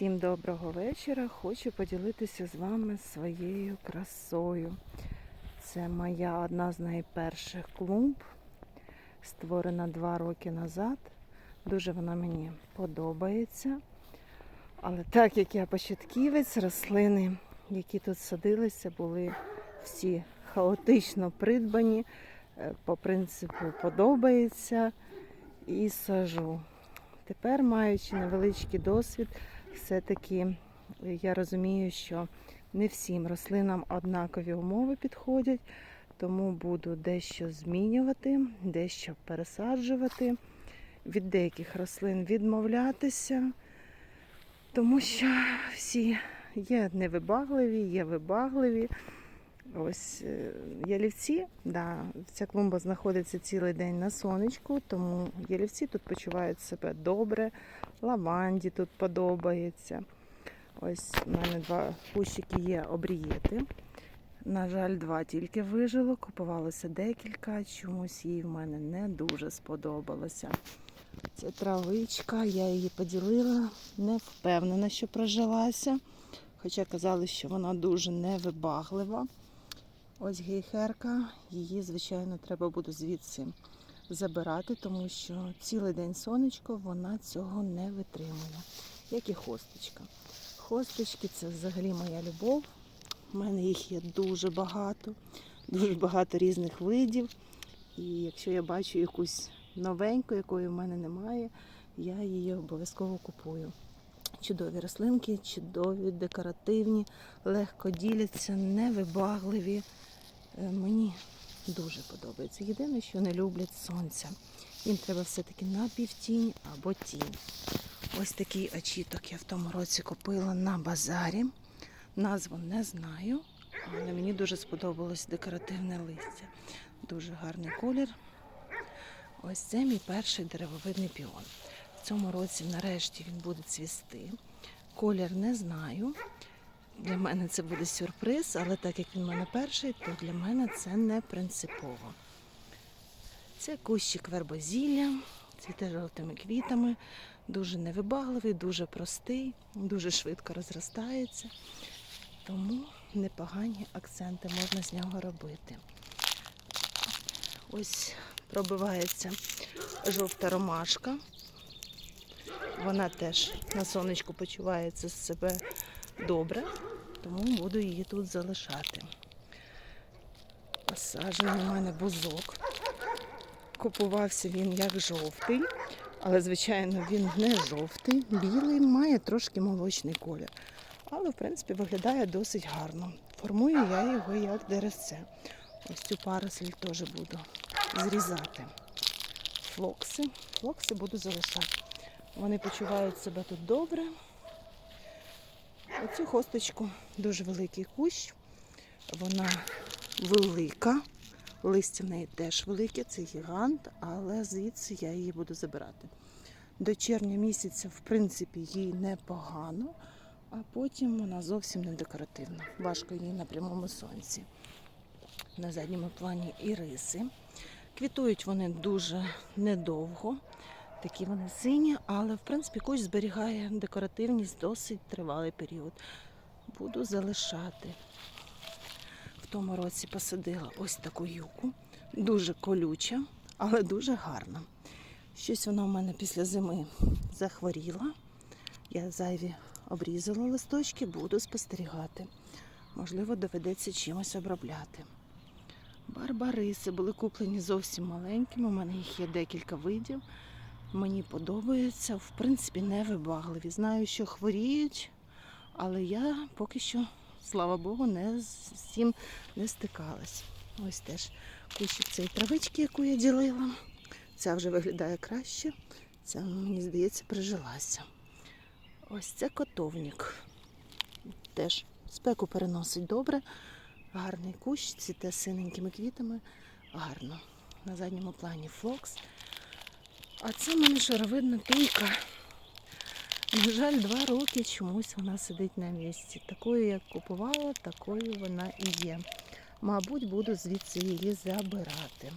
Всім доброго вечора. Хочу поділитися з вами своєю красою. Це моя одна з найперших клумб, створена два роки назад. Дуже вона мені подобається. Але так як я початківець, рослини, які тут садилися, були всі хаотично придбані. е, По принципу подобається і сажу. Тепер, маючи невеличкий досвід, все-таки я розумію, що не всім рослинам однакові умови підходять, тому буду дещо змінювати, дещо пересаджувати, від деяких рослин відмовлятися, тому що всі є невибагливі, є вибагливі. Ось е, ялівці, да, ця клумба знаходиться цілий день на сонечку, тому ялівці тут почувають себе добре, лаванді тут подобається. Ось у мене два кущики є обрієти. На жаль, два тільки вижило, купувалося декілька, чомусь їй в мене не дуже сподобалося. Це травичка, я її поділила, не впевнена, що прожилася. Хоча казали, що вона дуже невибаглива. Ось гейхерка, її, звичайно, треба буде звідси забирати, тому що цілий день сонечко вона цього не витримує, як і хосточка. Хосточки це взагалі моя любов. У мене їх є дуже багато, дуже багато різних видів. І якщо я бачу якусь новеньку, якої в мене немає, я її обов'язково купую. Чудові рослинки, чудові, декоративні, легко діляться, невибагливі. Е, Мені дуже подобається. Єдине, що не люблять сонця. Їм треба все-таки на півтінь або тінь. Ось такий очіток я в тому році купила на базарі. Назву не знаю, але мені дуже сподобалось декоративне листя. Дуже гарний колір. Ось це мій перший деревовидний піон. В цьому році, нарешті, він буде цвісти. Колір не знаю. Для мене це буде сюрприз, але так як він в мене перший, то для мене це не принципово. Це кущик вербозілля, цвіте жовтими квітами, дуже невибагливий, дуже простий, дуже швидко розростається. Тому непогані акценти можна з нього робити. Ось пробивається жовта ромашка. Вона теж на сонечку почувається з себе добре, тому буду її тут залишати. Посаджений у мене бузок. Купувався він як жовтий, але, звичайно, він не жовтий, білий, має трошки молочний колір. Але, в принципі, виглядає досить гарно. Формую я його як деревце. Ось цю паросль теж буду зрізати. Флокси. Флокси буду залишати. Вони почувають себе тут добре. Оцю хосточку дуже великий кущ. Вона велика. Листя в неї теж велике, це гігант, але звідси я її буду забирати. До червня місяця, в принципі, їй непогано, а потім вона зовсім не декоративна. Важко їй на прямому сонці. На задньому плані іриси. Квітують вони дуже недовго. Такі вони сині, але в принципі кущ зберігає декоративність досить тривалий період. Буду залишати. В тому році посадила ось таку юку. Дуже колюча, але дуже гарна. Щось вона в мене після зими захворіла. Я зайві обрізала листочки, буду спостерігати. Можливо, доведеться чимось обробляти. Барбариси були куплені зовсім маленькими. У мене їх є декілька видів. Мені подобається, в принципі, невибагливі. Знаю, що хворіють, але я поки що, слава Богу, не з цим не стикалась. Ось теж кущик цієї травички, яку я ділила. Ця вже виглядає краще. Ця, мені здається, прижилася. Ось це котовник. Теж спеку переносить добре. Гарний кущ, цвіте синенькими квітами. Гарно. На задньому плані флокс. А це в мене шаровидна туйка. На жаль, два роки чомусь вона сидить на місці. Такою, як купувала, такою вона і є. Мабуть, буду звідси її забирати.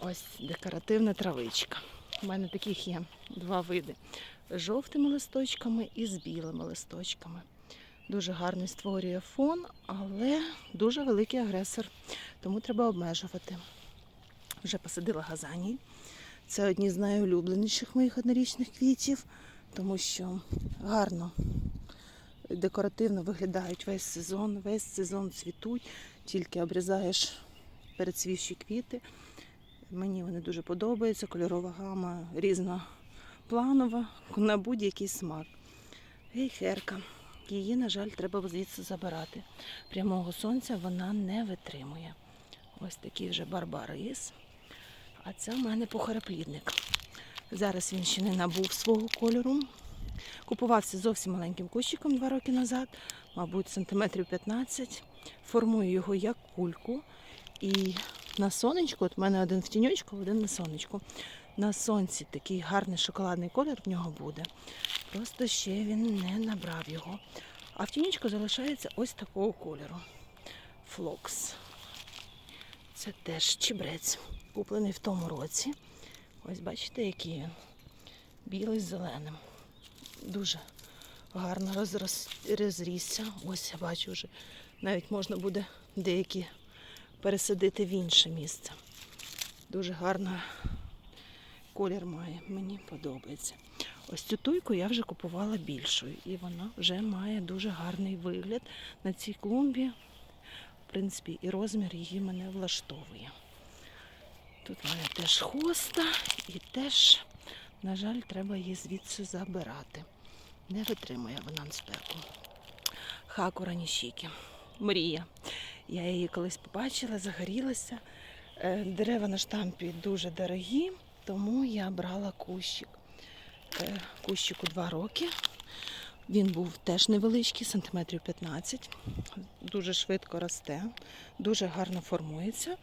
Ось декоративна травичка. У мене таких є два види. з жовтими листочками і з білими листочками. Дуже гарний створює фон, але дуже великий агресор, тому треба обмежувати. Вже посадила газанії. Це одні з найулюбленіших моїх однорічних квітів, тому що гарно, декоративно виглядають весь сезон, весь сезон цвітуть, тільки обрізаєш передцвівші квіти. Мені вони дуже подобаються, кольорова гама різнопланова, на будь-який смак. Гейхерка. Її, на жаль, треба звідси забирати. Прямого сонця вона не витримує. Ось такий вже барбарис. А це в мене похороплідник. Зараз він ще не набув свого кольору. Купувався зовсім маленьким кущиком два роки назад, мабуть, сантиметрів 15. Формую його як кульку. І на сонечку, от в мене один в тіньочку, один на сонечку. На сонці такий гарний шоколадний колір в нього буде. Просто ще він не набрав його. А в тіньочку залишається ось такого кольору. Флокс. Це теж чебрець, куплений в тому році. Ось бачите, який він. Білий з зеленим. Дуже гарно розрос... розрісся. Ось я бачу вже. Навіть можна буде деякі пересадити в інше місце. Дуже гарно колір має, мені подобається. Ось цю туйку я вже купувала більшою, і вона вже має дуже гарний вигляд на цій клумбі. В принципі, і розмір її мене влаштовує. Тут в мене теж хоста, і теж, на жаль, треба її звідси забирати. Не витримує вона спеку. Хакура Нішікі. Мрія. Я її колись побачила, загорілася. Е, Дерева на штампі дуже дорогі, тому я брала кущик. Е, Кущику 2 роки. Він був теж невеличкий, сантиметрів 15. Дуже швидко росте, дуже гарно формується.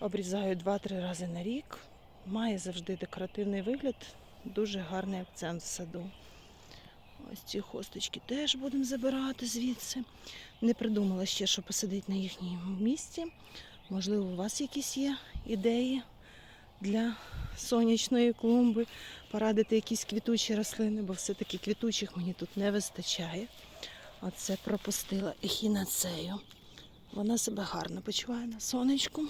Обрізаю 2-3 рази на рік. Має завжди декоративний вигляд, дуже гарний акцент в саду. Ось ці хосточки теж будемо забирати звідси. Не придумала ще, що посадити на їхньому місці. Можливо, у вас якісь є ідеї для сонячної клумби, порадити якісь квітучі рослини, бо все-таки квітучих мені тут не вистачає. Оце пропустила ехінацею. Вона себе гарно почуває на сонечку.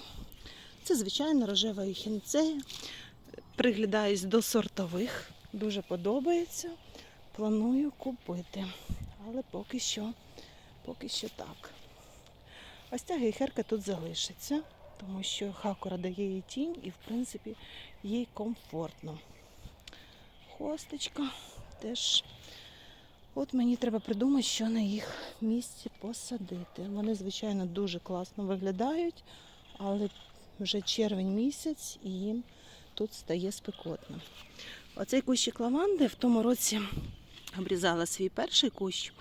Це звичайно рожева ехінацея. Приглядаюсь до сортових, дуже подобається. Планую купити. Але поки що, поки що так. Ось ця гейхерка тут залишиться, тому що хакура дає їй тінь і, в принципі, їй комфортно. Хосточка теж. От мені треба придумати, що на їх місці посадити. Вони, звичайно, дуже класно виглядають, але вже червень місяць і їм тут стає спекотно. Оцей кущик лаванди в тому році обрізала свій перший кущ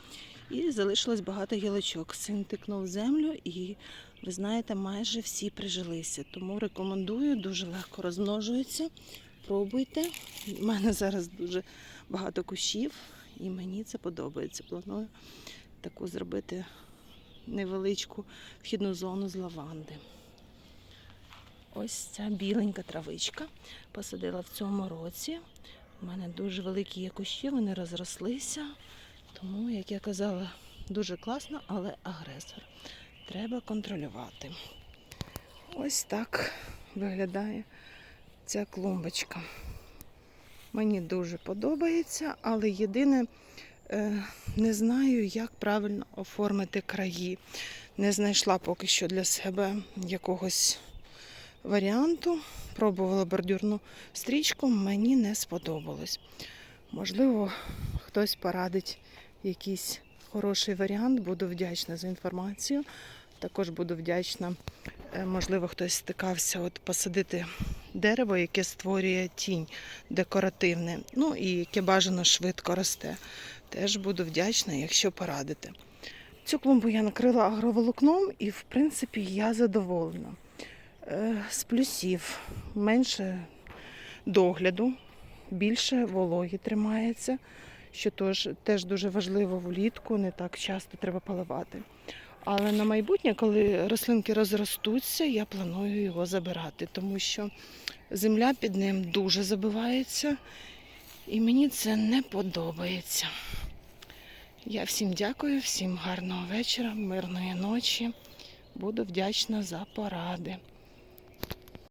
і залишилось багато гілочок. Син тикнув землю і, ви знаєте, майже всі прижилися. Тому рекомендую, дуже легко розмножуються. Пробуйте. У мене зараз дуже багато кущів і мені це подобається. Планую таку зробити невеличку вхідну зону з лаванди. Ось ця біленька травичка. Посадила в цьому році. У мене дуже великі є кущі, вони розрослися. Тому, як я казала, дуже класно, але агресор. Треба контролювати. Ось так виглядає ця клумбочка. Мені дуже подобається, але єдине, е, не знаю, як правильно оформити краї. Не знайшла поки що для себе якогось варіанту. Пробувала бордюрну стрічку, мені не сподобалось. Можливо, хтось порадить якийсь хороший варіант. Буду вдячна за інформацію. Також буду вдячна, е, можливо, хтось стикався от посадити дерево, яке створює тінь декоративне, ну і яке бажано швидко росте. Теж буду вдячна, якщо порадите. Цю клумбу я накрила агроволокном і, в принципі, я задоволена. Е, З плюсів менше догляду, більше вологі тримається, що теж, теж дуже важливо влітку, не так часто треба поливати. Але на майбутнє, коли рослинки розростуться, я планую його забирати, тому що земля під ним дуже забивається. І мені це не подобається. Я всім дякую, всім гарного вечора, мирної ночі. Буду вдячна за поради.